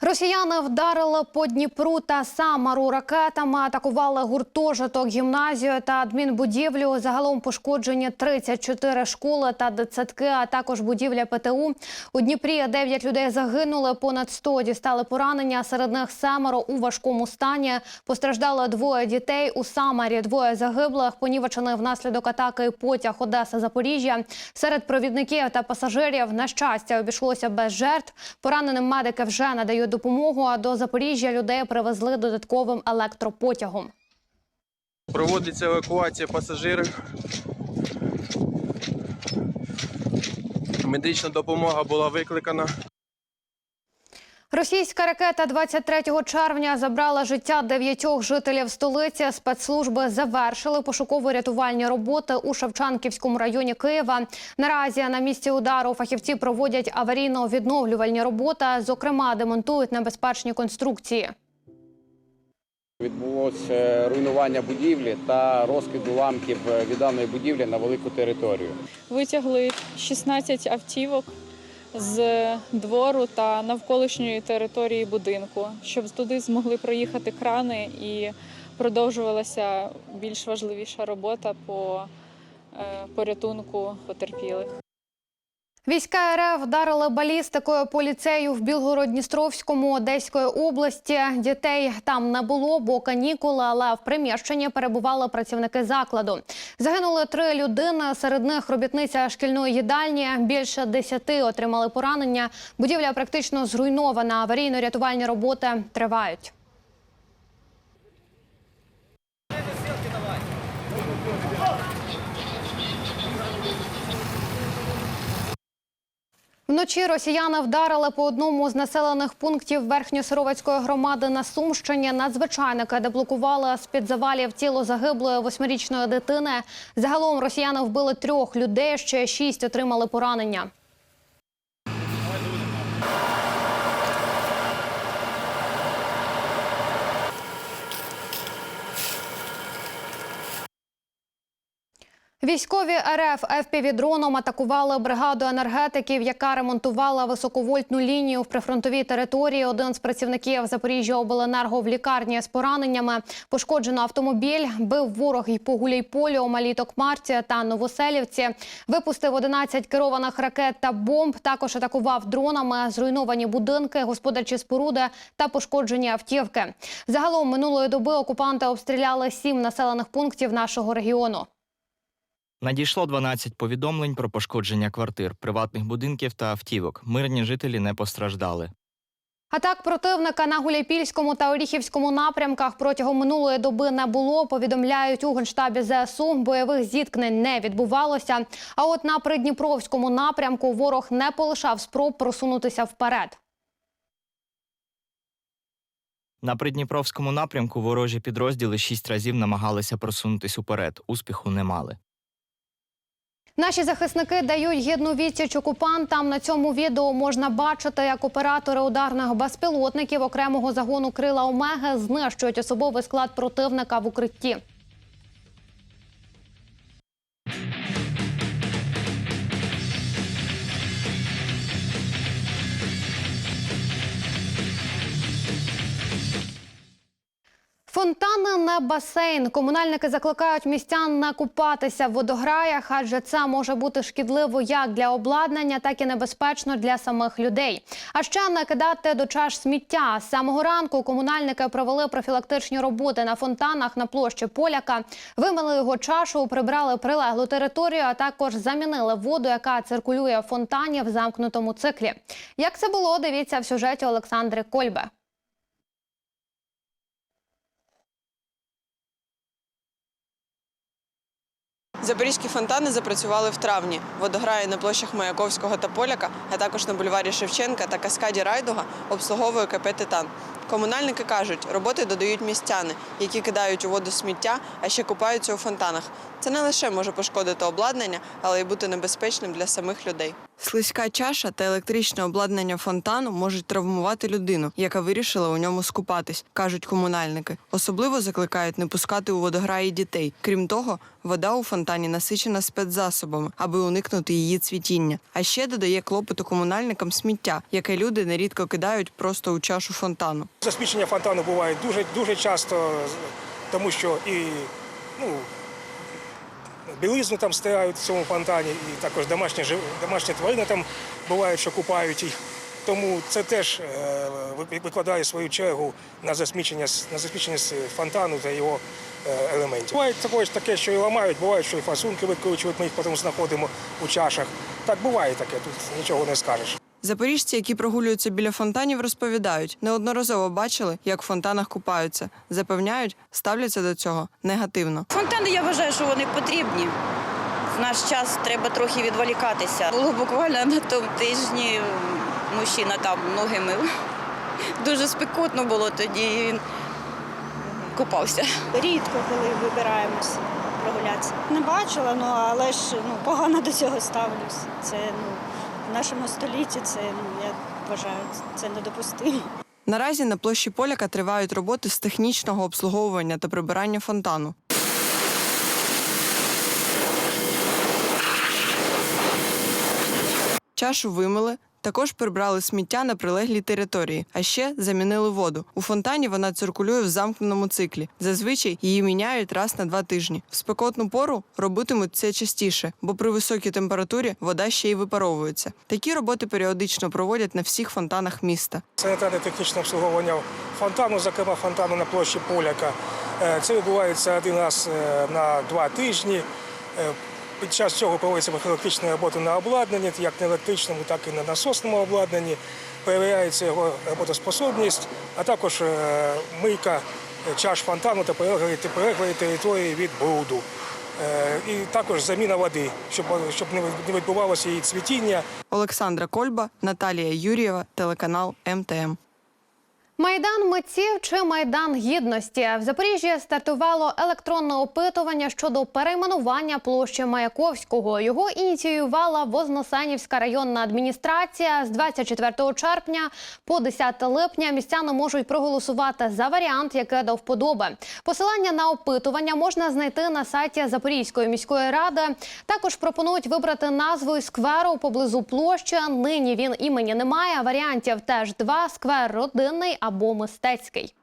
Росіяни вдарили по Дніпру та Самару ракетами, атакували гуртожиток, гімназію та адмінбудівлю. Загалом пошкоджені 34 школи та дитсадки, а також будівля ПТУ. У Дніпрі 9 людей загинули, понад 100 дістали поранення. Серед них семеро у важкому стані. Постраждало двоє дітей. У Самарі двоє загиблих. Понівечений внаслідок атаки потяг Одеса Запоріжжя. Серед провідників та пасажирів на щастя обійшлося без жертв. Пораненим медики вже надають допомогу. А до Запоріжжя людей привезли додатковим електропотягом. Проводиться евакуація пасажирів. Медична допомога була викликана. Російська ракета 23 червня забрала життя дев'ятьох жителів столиці. Спецслужби завершили пошуково-рятувальні роботи у Шевчанківському районі Києва. Наразі на місці удару фахівці проводять аварійно-відновлювальні роботи. Зокрема, демонтують небезпечні конструкції. Відбулося руйнування будівлі та розкид уламків від даної будівлі на велику територію. Витягли 16 автівок з двору та навколишньої території будинку, щоб туди змогли проїхати крани і продовжувалася більш важливіша робота по е, порятунку потерпілих. Війська РФ вдарили балістикою по ліцею в Білгород-Дністровському Одеської області. Дітей там не було, бо канікули, але в приміщенні перебували працівники закладу. Загинули три людини. Серед них робітниця шкільної їдальні. Більше десяти отримали поранення. Будівля практично зруйнована. Аварійно-рятувальні роботи тривають. Вночі росіяни вдарили по одному з населених пунктів Верхньосировецької громади на Сумщині. Надзвичайники деблокували з-під завалів тіло загиблої восьмирічної дитини. Загалом росіяни вбили трьох людей, ще шість отримали поранення. Військові РФ ФПВ-дроном атакували бригаду енергетиків, яка ремонтувала високовольтну лінію в прифронтовій території. Один з працівників Запоріжжя обленерго в лікарні з пораненнями. Пошкоджено автомобіль, бив ворог і по Гуляйполю, Малій Токмарці та Новоселівці. Випустив 11 керованих ракет та бомб. Також атакував дронами зруйновані будинки, господарчі споруди та пошкоджені автівки. Загалом минулої доби окупанти обстріляли сім населених пунктів нашого регіону. Надійшло 12 повідомлень про пошкодження квартир, приватних будинків та автівок. Мирні жителі не постраждали. Атак противника на Гуляйпільському та Оріхівському напрямках протягом минулої доби не було. Повідомляють у генштабі ЗСУ. Бойових зіткнень не відбувалося. А от на Придніпровському напрямку ворог не полишав спроб просунутися вперед. На Придніпровському напрямку ворожі підрозділи шість разів намагалися просунутись уперед. Успіху не мали. Наші захисники дають гідну відсіч окупантам. На цьому відео можна бачити, як оператори ударних безпілотників окремого загону крила Омеги знищують особовий склад противника в укритті. Фонтани не басейн. Комунальники закликають містян не купатися в водограях, адже це може бути шкідливо як для обладнання, так і небезпечно для самих людей. А ще не кидати до чаш сміття. З самого ранку комунальники провели профілактичні роботи на фонтанах на площі Поляка. Вимили його чашу, прибрали прилеглу територію, а також замінили воду, яка циркулює в фонтані в замкнутому циклі. Як це було, дивіться в сюжеті Олександри Кольбе. Запорізькі фонтани запрацювали в травні. Водограї на площах Маяковського та Поляка, а також на бульварі Шевченка та каскаді Райдуга обслуговує КП «Титан». Комунальники кажуть, роботи додають містяни, які кидають у воду сміття, а ще купаються у фонтанах. Це не лише може пошкодити обладнання, але й бути небезпечним для самих людей. Слизька чаша та електричне обладнання фонтану можуть травмувати людину, яка вирішила у ньому скупатись, кажуть комунальники. Особливо закликають не пускати у водограї дітей. Крім того, вода у фонтані насичена спецзасобами, аби уникнути її цвітіння. А ще додає клопоту комунальникам сміття, яке люди нерідко кидають просто у чашу фонтану. Засмічення фонтану буває дуже, дуже часто, тому що і ну, білизну там стирають в цьому фонтані, і також домашні, домашні тварини там бувають, що купають їх. Тому це теж е, викладає свою чергу на засмічення, на засмічення фонтану та його е, елементів. Буває також таке, що і ламають, буває, що і фасунки викручують, ми їх потім знаходимо у чашах. Так буває таке, тут нічого не скажеш. Запоріжці, які прогулюються біля фонтанів, розповідають, неодноразово бачили, як в фонтанах купаються. Запевняють, ставляться до цього негативно. Фонтани я вважаю, що вони потрібні. В наш час треба трохи відволікатися. Було буквально на тому тижні мужчина там ноги мив. Дуже спекотно було тоді. і Він купався. Рідко, коли вибираємось прогулятися. Не бачила, ну але ж ну, погано до цього ставлюсь. Це ну, в нашому столітті це ну, я вважаю, це недопустимо. Наразі на площі Поляка тривають роботи з технічного обслуговування та прибирання фонтану. Чашу вимили. Також прибрали сміття на прилеглій території, а ще замінили воду. У фонтані вона циркулює в замкненому циклі. Зазвичай її міняють раз на два тижні. В спекотну пору робитимуть це частіше, бо при високій температурі вода ще й випаровується. Такі роботи періодично проводять на всіх фонтанах міста. Санітарне технічне обслуговування фонтану, зокрема фонтану на площі Поляка. Е, Це відбувається один раз е, на два тижні. Під час цього проводиться профілактична робота на обладнанні, як на електричному, так і на насосному обладнанні. Перевіряється його роботоспособність, а також е, мийка е, чаш фонтану та прилеглої території від бруду. Е, І також заміна води, щоб не відбувалося її цвітіння. Олександра Кольба, Наталія Юрієва, телеканал МТМ. Майдан митців чи майдан гідності в Запоріжжі стартувало електронне опитування щодо перейменування площі Маяковського. Його ініціювала Вознесенівська районна адміністрація. З 24 червня по 10 липня містяни можуть проголосувати за варіант, який до вподоби. Посилання на опитування можна знайти на сайті Запорізької міської ради. Також пропонують вибрати назву скверу поблизу площі. Нині він імені немає. Варіантів теж два: сквер родинний або мистецький.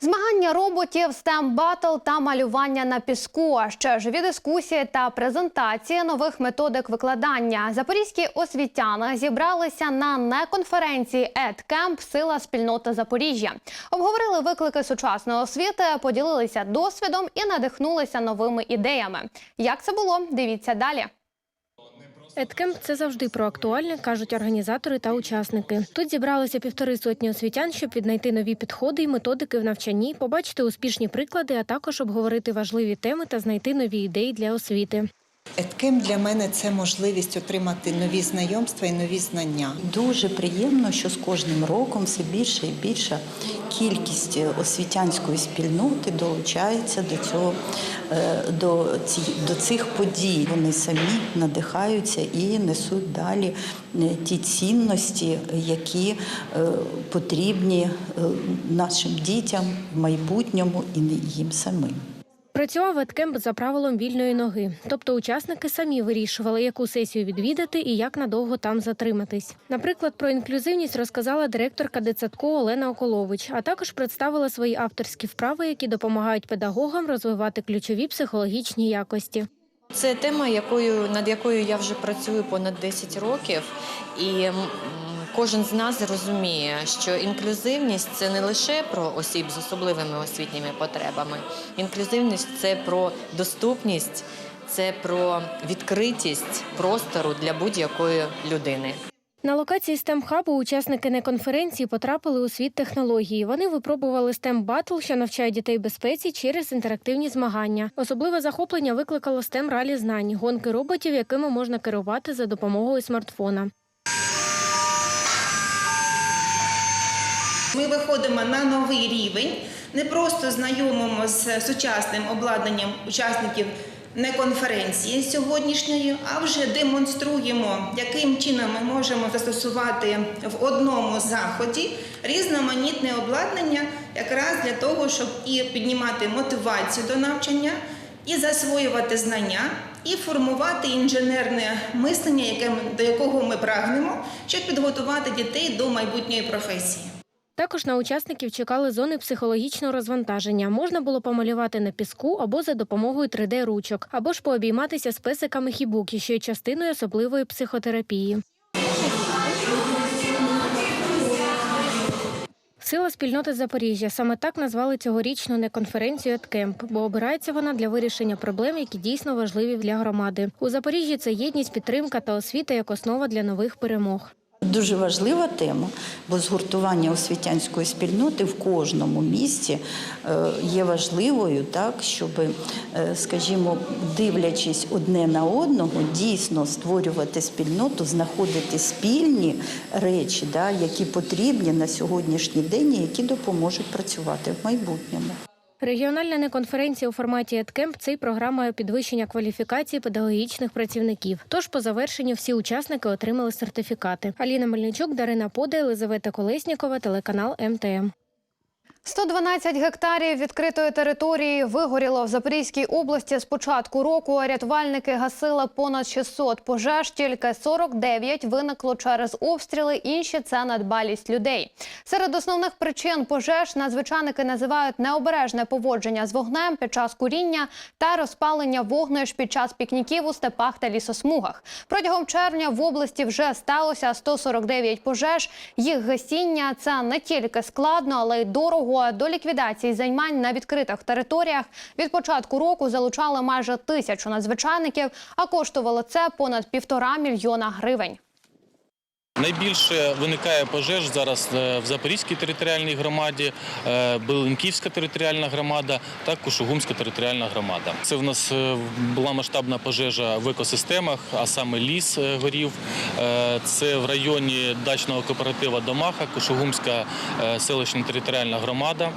Змагання роботів, стем батл та малювання на піску. А ще живі дискусії та презентації нових методик викладання. Запорізькі освітяни зібралися на неконференції «Едкемп. Сила спільноти Запоріжжя. Обговорили виклики сучасної освіти, поділилися досвідом і надихнулися новими ідеями. Як це було? Дивіться далі. Едкемп це завжди про актуальне, кажуть організатори та учасники. Тут зібралися півтори сотні освітян, щоб віднайти нові підходи і методики в навчанні, побачити успішні приклади, а також обговорити важливі теми та знайти нові ідеї для освіти. Еткем для мене це можливість отримати нові знайомства і нові знання. Дуже приємно, що з кожним роком все більше і більша кількість освітянської спільноти долучається до цього е, до, ці, до цих подій. Вони самі надихаються і несуть далі е, ті цінності, які е, потрібні е, нашим дітям в майбутньому і їм самим. Працював Едкемп за правилом вільної ноги, тобто учасники самі вирішували, яку сесію відвідати і як надовго там затриматись. Наприклад, про інклюзивність розказала директорка дитсадку Олена Околович, а також представила свої авторські вправи, які допомагають педагогам розвивати ключові психологічні якості. Це тема, якою над якою я вже працюю понад 10 років, і кожен з нас розуміє, що інклюзивність це не лише про осіб з особливими освітніми потребами. Інклюзивність це про доступність, це про відкритість простору для будь-якої людини. На локації STEM хабу учасники неконференції потрапили у світ технології. Вони випробували STEM Battle, що навчає дітей безпеці через інтерактивні змагання. Особливе захоплення викликало STEM ралі знань, гонки роботів, якими можна керувати за допомогою смартфона. Ми виходимо на новий рівень, не просто знайомимо з сучасним обладнанням учасників не конференції сьогоднішньої, а вже демонструємо, яким чином ми можемо застосувати в одному заході різноманітне обладнання, якраз для того, щоб і піднімати мотивацію до навчання, і засвоювати знання, і формувати інженерне мислення, яке до якого ми прагнемо, щоб підготувати дітей до майбутньої професії. Також на учасників чекали зони психологічного розвантаження. Можна було помалювати на піску або за допомогою 3D-ручок, або ж пообійматися з песиками хібукі, що є частиною особливої психотерапії. Сила спільноти Запоріжжя саме так назвали цьогорічну неконференцію «Еткемп», бо обирається вона для вирішення проблем, які дійсно важливі для громади. У Запоріжжі це єдність, підтримка та освіта як основа для нових перемог. Дуже важлива тема, бо згуртування освітянської спільноти в кожному місті е, є важливою, так щоб, е, скажімо, дивлячись одне на одного, дійсно створювати спільноту, знаходити спільні речі, да, які потрібні на сьогоднішній день які допоможуть працювати в майбутньому. Регіональна неконференція у форматі «Еткемп» – це й програма підвищення кваліфікації педагогічних працівників. Тож по завершенню всі учасники отримали сертифікати. Аліна Мельничук, Дарина Пода, Елизавета Колеснікова, телеканал МТМ. 112 гектарів відкритої території вигоріло в Запорізькій області з початку року. Рятувальники гасили понад 600 пожеж. Тільки 49 виникло через обстріли. Інші це надбалість людей. Серед основних причин пожеж надзвичайники називають необережне поводження з вогнем під час куріння та розпалення вогнищ під час пікніків у степах та лісосмугах. Протягом червня в області вже сталося 149 пожеж. Їх гасіння це не тільки складно, але й дорого. До ліквідації займань на відкритих територіях від початку року залучали майже тисячу надзвичайників, а коштувало це понад півтора мільйона гривень. Найбільше виникає пожеж зараз е, в Запорізькій територіальній громаді, е, Беленківська територіальна громада та Кушугумська територіальна громада. Це в нас е, була масштабна пожежа в екосистемах, а саме ліс горів. Це в районі дачного кооператива Домаха, Кушугумська селищна територіальна громада.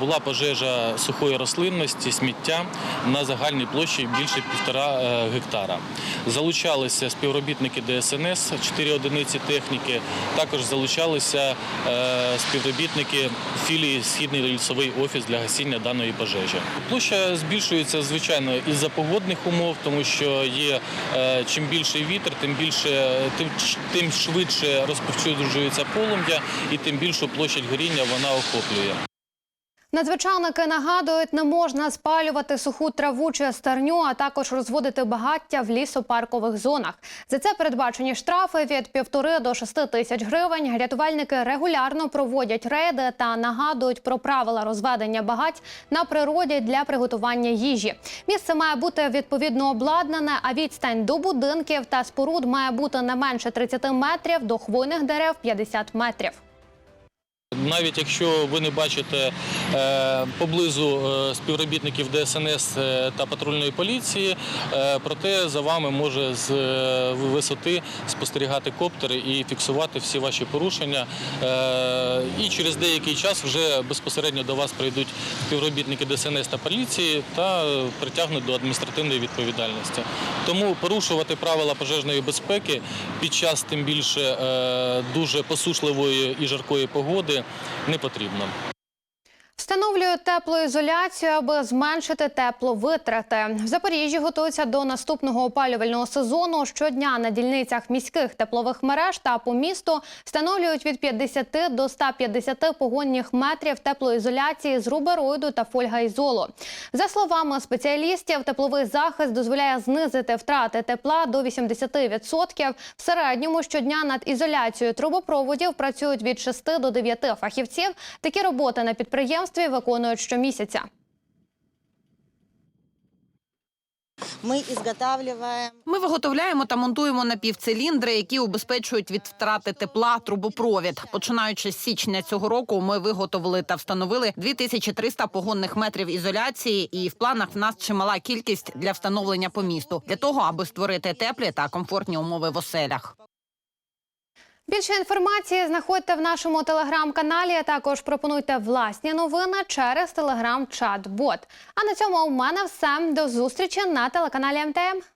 Була пожежа сухої рослинності, сміття на загальній площі більше півтора гектара. Залучалися співробітники ДСНС, 4 одиниці техніки. Також залучалися е, співробітники філії Східний лісовий офіс для гасіння даної пожежі. Площа збільшується звичайно із-за погодних умов, тому що є е, чим більший вітер, тим більше тим, тим швидше розповсюджується полум'я і тим більшу площадь горіння вона охоплює. Надзвичайники нагадують, не можна спалювати суху траву чи стерню, а також розводити багаття в лісопаркових зонах. За це передбачені штрафи від півтори до шести тисяч гривень. Рятувальники регулярно проводять рейди та нагадують про правила розведення багать на природі для приготування їжі. Місце має бути відповідно обладнане, а відстань до будинків та споруд має бути не менше 30 метрів, до хвойних дерев 50 метрів. Навіть якщо ви не бачите е, поблизу е, співробітників ДСНС е, та патрульної поліції, проте за вами може з висоти спостерігати коптер і фіксувати всі ваші порушення. І через деякий час вже безпосередньо до вас прийдуть співробітники ДСНС та поліції та притягнуть до адміністративної відповідальності. Тому порушувати правила пожежної безпеки під час тим більше дуже посушливої і жаркої погоди не потрібно. Встановлюють теплоізоляцію, аби зменшити тепловитрати. В Запоріжжі готуються до наступного опалювального сезону. Щодня на дільницях міських теплових мереж та по місту встановлюють від 50 до 150 погонних метрів теплоізоляції з рубероїду та фольгаізолу. За словами спеціалістів, тепловий захист дозволяє знизити втрати тепла до 80%. В середньому щодня над ізоляцією трубопроводів працюють від 6 до 9 фахівців. Такі роботи на підприємстві виконують щомісяця. Ми виготовляємо та монтуємо напівциліндри, які убезпечують від втрати тепла трубопровід. Починаючи з січня цього року, ми виготовили та встановили 2300 погонних метрів ізоляції, і в планах в нас чимала кількість для встановлення по місту для того, аби створити теплі та комфортні умови в оселях. Більше інформації знаходьте в нашому телеграм-каналі. а Також пропонуйте власні новини через телеграм-чат-бот. А на цьому у мене все. До зустрічі на телеканалі МТМ.